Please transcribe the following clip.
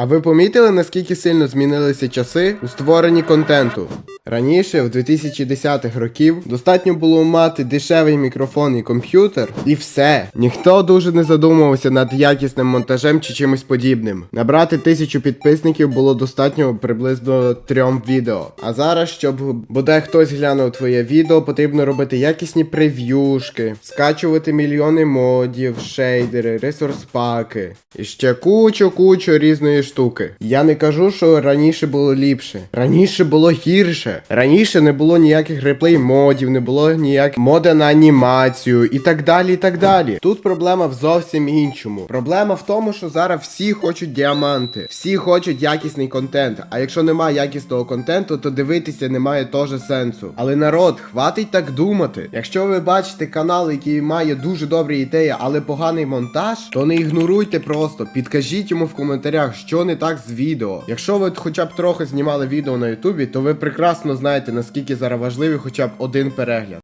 А ви помітили, наскільки сильно змінилися часи у створенні контенту? Раніше, в 2010-х років, достатньо було мати дешевий мікрофон і комп'ютер, і все. Ніхто дуже не задумувався над якісним монтажем чи чимось подібним. Набрати тисячу підписників було достатньо приблизно трьом відео. А зараз, щоб бодай хтось глянув твоє відео, потрібно робити якісні прев'юшки, скачувати мільйони модів, шейдери, ресурс-паки і ще кучу-кучу різної штуки. Я не кажу, що раніше було ліпше. Раніше було гірше. Раніше не було ніяких реплей модів, не було ніяких моди на анімацію і так далі. і так далі. Тут проблема в зовсім іншому. Проблема в тому, що зараз всі хочуть діаманти, всі хочуть якісний контент. А якщо немає якісного контенту, то дивитися немає теж сенсу. Але народ, хватить так думати. Якщо ви бачите канал, який має дуже добрі ідеї, але поганий монтаж, то не ігноруйте просто. Підкажіть йому в коментарях, що не так з відео. Якщо ви хоча б трохи знімали відео на Ютубі, то ви прекрасно знаєте, наскільки зараз важливий хоча б один перегляд.